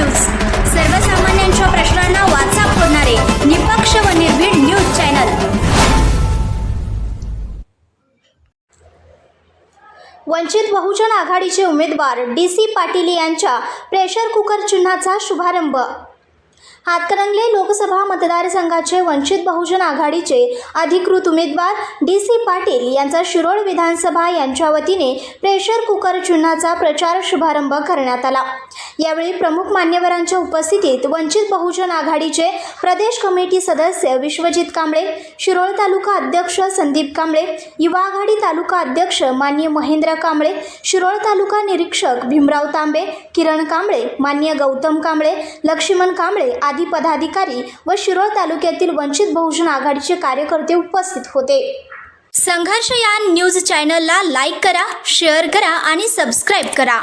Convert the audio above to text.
News. सर्वसामान्यांच्या प्रश्नांना वाचा फोडणारे निपक्ष व निर्भीड न्यूज चॅनल. वंचित बहुजन आघाडीचे उमेदवार डी सी पाटील यांच्या प्रेशर कुकर चिन्हाचा शुभारंभ. हातकरंगले लोकसभा मतदारसंघाचे वंचित बहुजन आघाडीचे अधिकृत उमेदवार डी सी पाटील यांचा शिरोळ विधानसभा यांच्या वतीने प्रेशर कुकर चिन्हाचा प्रचार शुभारंभ करण्यात आला. यावेळी प्रमुख मान्यवरांच्या उपस्थितीत वंचित बहुजन आघाडीचे प्रदेश कमिटी सदस्य विश्वजित कांबळे शिरोळ तालुका अध्यक्ष संदीप कांबळे युवा आघाडी तालुका अध्यक्ष मान्य महेंद्र कांबळे शिरोळ तालुका निरीक्षक भीमराव तांबे किरण कांबळे मान्य गौतम कांबळे लक्ष्मण कांबळे आदी पदाधिकारी व शिरोळ तालुक्यातील वंचित बहुजन आघाडीचे कार्यकर्ते उपस्थित होते. संघर्ष या न्यूज चॅनलला लाईक करा शेअर करा आणि सबस्क्राईब करा.